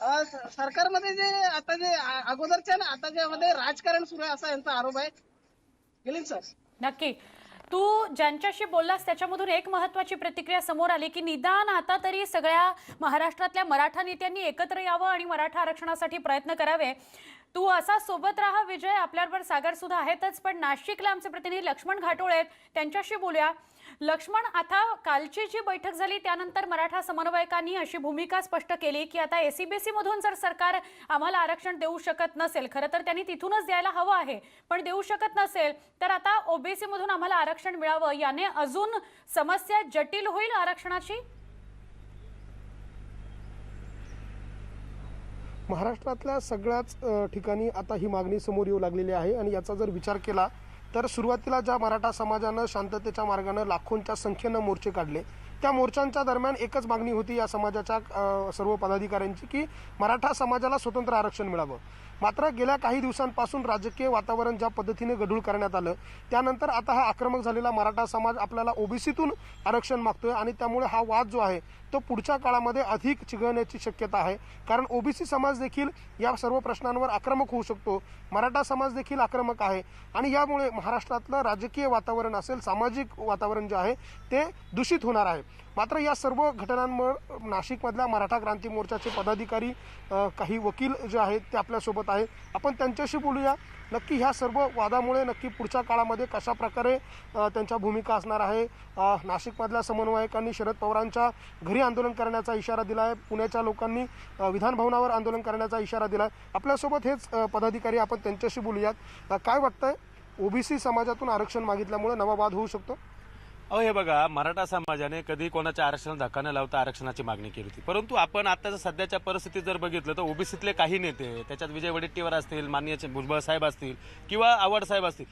सरकारमध्ये जे आता जे अगोदरच्या ना आता जे मध्ये राजकारण सुरू आहे असा यांचा आरोप आहे. गेली सर. नक्की. तू ज्यांच्याशी बोललास त्याच्यामधून एक महत्वाची प्रतिक्रिया समोर आली की निदान आता तरी सगळ्या महाराष्ट्रातल्या मराठा नेत्यांनी एकत्र यावं आणि मराठा आरक्षणासाठी प्रयत्न करावे. तू असा सोबत राहा विजय. आपल्याबरोबर सागर सुद्धा आहेतच पण नाशिकला आमचे प्रतिनिधी लक्ष्मण घाटोळे आहेत. त्यांच्याशी बोलूया. लक्ष्मण आता कालची जी बैठक झाली त्यानंतर मराठा समन्वयकांनी अशी भूमिका स्पष्ट केली की आता एसीबीसी मधून जर सरकार आम्हाला आरक्षण देऊ शकत नसेल खरं तर त्यांनी तिथूनच द्यायला हवं आहे. पण देऊ शकत नसेल तर आता ओबीसी मधून आम्हाला आरक्षण मिळावं याने अजून समस्या जटिल होईल आरक्षणाची? महाराष्ट्रातल्या सगळ्याच ठिकाणी आता ही मागणी समोर येऊ लागलेली आहे. आणि याचा जर विचार केला तर सुरुवातीला ज्या मराठा समाजानं शांततेच्या मार्गानं लाखोंच्या संख्येनं मोर्चे काढले त्या मोर्चांच्या दरम्यान एकच मागणी होती या समाजाच्या सर्व पदाधिकाऱ्यांची की मराठा समाजाला स्वतंत्र आरक्षण मिळावं. मात्र गेल्या काही दिवसांपासून राजकीय वातावरण ज्या पद्धतीने गढूळ करण्यात आलं त्यानंतर आता हा आक्रमक झालेला मराठा समाज आपल्याला ओबीसीतून आरक्षण मागतोय आणि त्यामुळे हा वाद जो आहे तो पुढच्या काळामध्ये अधिक चिघळण्याची शक्यता आहे. कारण ओबीसी समाज देखील या सर्व प्रश्नांवर आक्रमक होऊ शकतो. मराठा समाज देखील आक्रमक आहे आणि यामुळे महाराष्ट्रातलं राजकीय वातावरण असेल सामाजिक वातावरण जे आहे ते दूषित होणार आहे. मात्र या सर्व घटनांमुळे नाशिकमधल्या मराठा क्रांती मोर्चाचे पदाधिकारी काही वकील जे आहेत ते आपल्यासोबत आहेत. आपण त्यांच्याशी बोलूया. नक्की ह्या सर्व वादामुळे नक्की पुढच्या काळामध्ये कशा प्रकारे त्यांच्या भूमिका असणार आहे? नाशिकमधल्या समन्वयकांनी शरद पवारांच्या घरी आंदोलन करण्याचा इशारा दिला आहे पुण्याच्या लोकांनी विधानभवनावर विधान भवनावर आंदोलन करण्याचा इशारा दिला आहे आपल्यासोबत हेच पदाधिकारी आपण त्यांच्याशी बोलूयात. काय वाटतंय? ओबीसी समाजातून आरक्षण मागितल्यामुळे नवा वाद होऊ शकतो? अहो हे बघा मराठा समाजाने कधी कोणाच्या आरक्षणाला धक्का न लावता आरक्षणाची मागणी केली होती. परंतु आपण आताच्या सध्याच्या परिस्थितीत जर बघितलं तर ओबीसीतले काही नेते त्याच्यात विजय वडेट्टीवार असतील माननीय भुजबळ साहेब असतील किंवा आवड साहेब असतील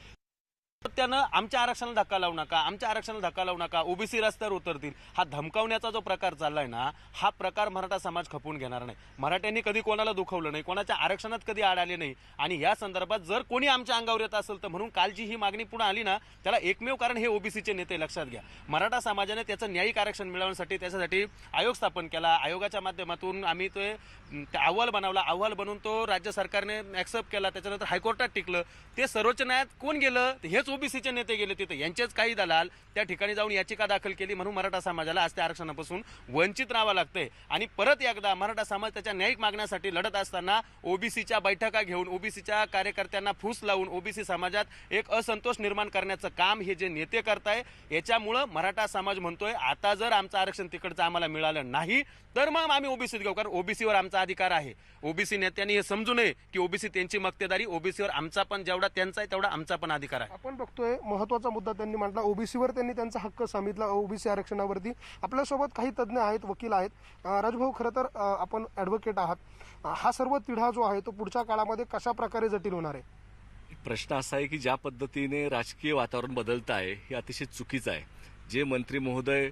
त्यानं आमच्या आरक्षणाला धक्का लावू नका आमच्या आरक्षणाला धक्का लावू नका ओबीसी रस्त्यावर उतरतील हा धमकावण्याचा जो प्रकार चाललाय ना हा प्रकार मराठा समाज खपवून घेणार नाही. मराठ्यांनी कधी कोणाला दुखवलं नाही कोणाच्या आरक्षणात कधी आड आले नाही. आणि या संदर्भात जर कोणी आमच्या अंगावर येत असेल तर म्हणून कालची ही मागणी पुन्हा आली ना त्याला एकमेव कारण हे ओबीसीचे नेते लक्षात घ्या. मराठा समाजाने त्याचं न्यायिक आरक्षण मिळवण्यासाठी त्याच्यासाठी आयोग स्थापन केला. आयोगाच्या माध्यमातून आम्ही ते ते अहवाल बनवला. अहवाल बनवून तो राज्य सरकारने ऍक्सेप्ट केला. त्याच्यानंतर हायकोर्टात टिकलं. ते सर्वोच्च न्यायालयात कोण गेलं? हेच हेच ओबीसीचे नेते गेले तिथे. यांचेच काही दलाल त्या ठिकाणी जाऊन याचिका दाखल केली म्हणून मराठा समाजाला आज त्या आरक्षणापासून वंचित राहावं लागतंय. आणि परत एकदा मराठा समाज त्याच्या न्यायिक मागण्यासाठी लढत असताना ओबीसीच्या बैठका घेऊन ओबीसीच्या कार्यकर्त्यांना फूस लावून ओबीसी समाजात एक असंतोष निर्माण करण्याचं काम हे जे नेते करताय याच्यामुळं मराठा समाज म्हणतोय आता जर आमचं आरक्षण तिकडचं आम्हाला मिळालं नाही तर मग आम्ही ओबीसीत घेऊ कारण ओबीसीवर आमचा अधिकार आहे. ओबीसी नेत्यांनी हे समजू नये की ओबीसी त्यांची मक्तेदारी ओबीसीवर आमचा पण जेवढा त्यांचा आहे तेवढा आमचा पण अधिकार आहे. आपण बघतोय. महत्त्वाचा मुद्दा त्यांनी मांडला. ओबीसीवर त्यांनी त्यांचा हक्क सांगितला. ओबीसी आरक्षणावरती. आपल्यासोबत काही तज्ज्ञ आहेत वकील आहेत. राजभाऊ खरं तर आपण ॲडव्होकेट आहात. हा सर्व तिढा जो आहे तो पुढच्या काळामध्ये कशा प्रकारे जटिल होणार आहे? प्रश्न असा आहे की ज्या पद्धतीने राजकीय वातावरण बदलत आहे हे अतिशय चुकीचं आहे. जे मंत्री महोदय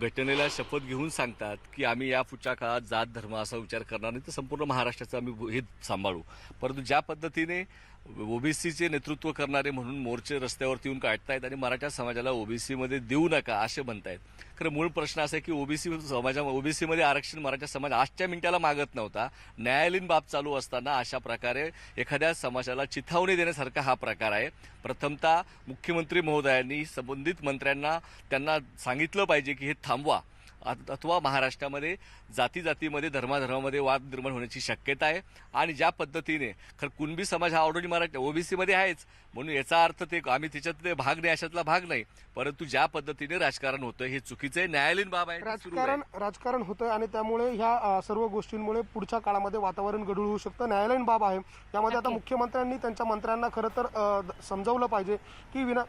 घटनेला शपथ घेऊन सांगतात की आम्ही या पुढच्या काळात जात धर्म असा विचार करणार नाही तर संपूर्ण महाराष्ट्राचं आम्ही हे सांभाळू. परंतु ज्या पद्धतीने ओबीसीचे नेतृत्व करणारे म्हणून मोर्चे रस्त्यावरती येऊन काढतायत आणि मराठा समाजाला ओबीसीमध्ये देऊ नका असे म्हणतायत. खरं मूळ प्रश्न असा आहे की ओबीसी समाजा ओबीसीमध्ये आरक्षण मराठा समाज आजच्या मिनिटाला मागत नव्हता. न्यायालयीन बाब चालू असताना अशा प्रकारे एखाद्या समाजाला चिथावणी देण्यासारखा हा प्रकार आहे. प्रथमतः मुख्यमंत्री महोदयांनी संबंधित मंत्र्यांना त्यांना सांगितलं पाहिजे की हे थांबवा. अथवा महाराष्ट्रामध्ये जाती जातीमध्ये धर्माधर्मामध्ये वाद निर्माण होण्याची शक्यता आहे. आणि ज्या पद्धतीने खरं कुणबी समाज हा ऑलरेडी मराठी ओबीसीमध्ये आहेच. म्हणून याचा अर्थ ते आम्ही त्याच्यात ते भाग नाही अशातला भाग नाही. परंतु ज्या पद्धतीने राजकारण होतं हे चुकीचं आहे. न्यायालयीन बाब आहे. राजकारण राजकारण होतंय आणि त्यामुळे ह्या सर्व गोष्टींमुळे पुढच्या काळामध्ये वातावरण गढूळ होऊ शकतं. न्यायालयीन बाब आहे. त्यामध्ये आता. मुख्यमंत्र्यांनी त्यांच्या मंत्र्यांना खरं तर समजावलं पाहिजे की विना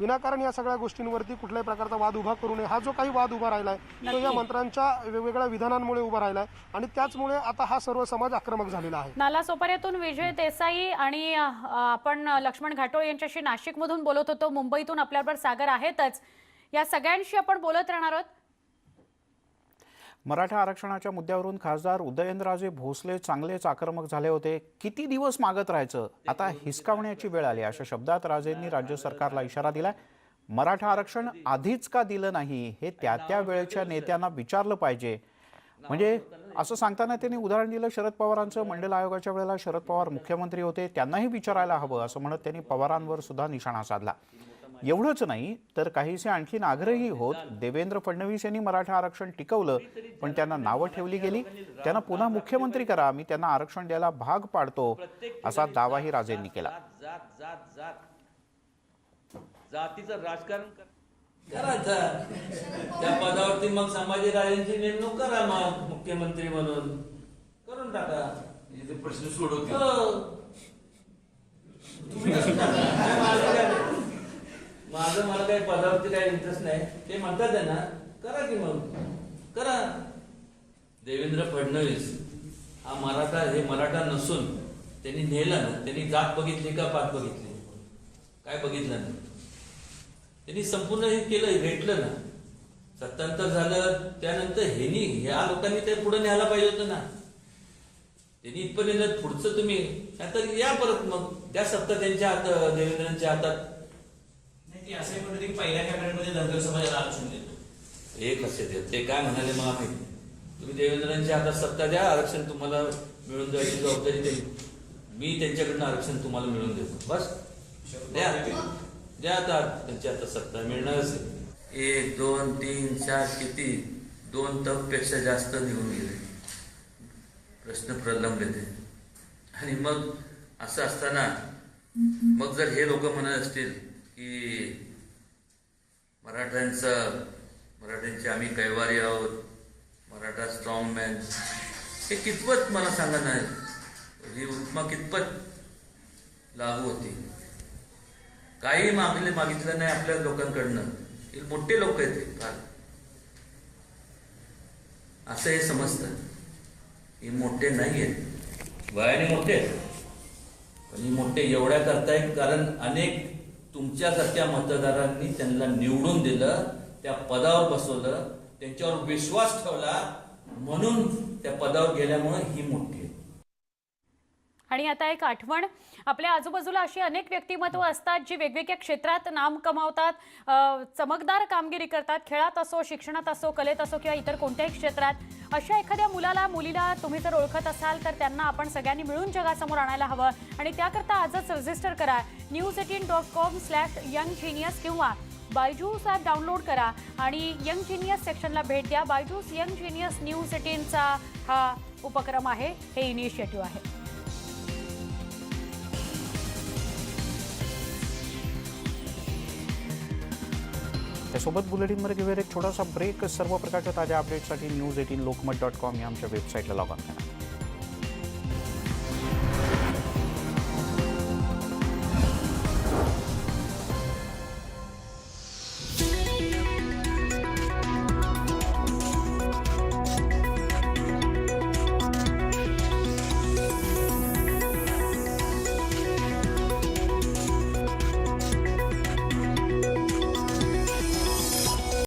विनाकारण या सगळ्या गोष्टींवरती कुठल्याही प्रकारचा वाद उभा करू नये. हा जो काही वाद उभा राहिलाय तो या. मंत्र्यांच्या वेगवेगळ्या विधानांमुळे उभा राहिलाय आणि त्याचमुळे आता हा सर्व समाज आक्रमक झालेला आहे. नाला सोपाऱ्यातून विजय देसाई आणि आपण लक्ष्मण घाटोळ यांच्याशी नाशिकमधून बोलत होतो. मुंबईतून आपल्याबरोबर सागर आहेतच. या सगळ्यांशी आपण बोलत राहणार आहोत. मराठा आरक्षणाच्या मुद्द्यावरून खासदार उदयनराजे भोसले चांगलेच आक्रमक झाले होते. किती दिवस मागत राहायचं? आता हिसकावण्याची वेळ आली अशा शब्दात राजेंनी राज्य सरकारला इशारा दिलाय. मराठा आरक्षण आधीच का दिलं नाही हे त्या त्या वेळेच्या नेत्यांना विचारलं पाहिजे. म्हणजे असं सांगताना त्यांनी उदाहरण दिलं शरद पवारांचं. मंडल आयोगाच्या वेळेला शरद पवार मुख्यमंत्री होते. त्यांनाही विचारायला हवं असं म्हणत त्यांनी पवारांवर सुद्धा निशाणा साधला. एवढंच नाही तर काहीसे आणखीन आग्रही होत देवेंद्र फडणवीस यांनी मराठा आरक्षण टिकवलं पण त्यांना नावं ठेवली गेली. त्यांना पुन्हा मुख्यमंत्री करा मी त्यांना आरक्षण द्यायला भाग पाडतो असा दावाही राजेंनी केला. जात जात जात जातीचं राजकारण कर- करायचं. त्या पदावरती मग संभाजी राजेंची नेमणूक करा मग मुख्यमंत्री म्हणून. करून टाका. प्रश्न सोडवतो तुम्ही टाका. काय माझं मला काही पदावरती काही इंटरेस्ट नाही. ते म्हणतात आहे ना करा की मग. करा. देवेंद्र फडणवीस हा मराठा हे मराठा नसून त्यांनी नेलं ना त्यांनी जात बघितली का पात बघितली? काय बघितलं ना त्यांनी संपूर्ण हे केलं भेटलं ना. सत्तांतर झालं त्यानंतर हेनी ह्या लोकांनी ते पुढे न्यायला पाहिजे होतं ना. त्यांनी इथपर्यंत पुढचं तुम्ही नाहीतर या परत मग त्या सत्ता त्यांच्या हात देवेंद्रांच्या हातात. एक असे ते ते काय म्हणाले मग आम्ही तुम्ही देवेंद्रांच्या हातात सत्ता द्या आरक्षण तुम्हाला मिळून द्यायची जबाबदारी देईल. मी त्यांच्याकडनं आरक्षण तुम्हाला मिळून देतो. बस. द्या. द्या आता. त्यांच्या हातात सत्ता मिळणारच. एक दोन तीन चार किती? दोन तपपेक्षा जास्त निघून गेले. प्रश्न प्रलंबित आहे. आणि मग असं असताना मग जर हे लोक म्हणत असतील की मराठ्यांचं मराठ्यांचे आम्ही कैवारी आहोत. मराठा स्ट्रॉंग मॅन हे कितपत मला सांगा नाही ही उपमा कितपत लागू होती. काही मागले मागितलं नाही आपल्या लोकांकडनं. हे मोठे लोक आहेत फार. असं हे समजतं. हे मोठे नाही आहेत. वयाने मोठे आहेत. पण हे मोठे एवढ्या करतायत कारण अनेक तुमच्यासारख्या मतदारांनी त्यांना निवडून दिलं त्या पदावर बसवलं त्यांच्यावर विश्वास ठेवला म्हणून त्या पदावर गेल्यामुळे ही मोठी आणि आता एक आठवण आपल्या आजूबाजूला अशी अनेक व्यक्तिमत्व असतात जी वेगवेगळ्या क्षेत्रात नाम कमावतात चमकदार कामगिरी करतात खेळात असो शिक्षणात असो कलेत असो किंवा इतर कोणत्याही क्षेत्रात. अशा एखाद्या मुलाला मुलीला तुम्ही जर ओळखत असाल तर त्यांना आपण सगळ्यांनी मिळून जगासमोर आणायला हवं. आणि त्याकरता आजच रजिस्टर करा. News eighteen dot com slash young genius किंवा बायजूस ॲप डाउनलोड करा आणि यंग जिनियस सेक्शनला भेट द्या. बायजूस यंग जिनियस न्यूज एटीनचा हा उपक्रम आहे. हे इनिशिएटिव्ह आहे. त्यासोबत बुलेटिनमध्ये घेऊया एक छोटासा ब्रेक सर्व प्रकारच्या ताज्या अपडेटसाठी news eighteen Lokmat dot com या आमच्या वेबसाईटला लॉग ऑन करा.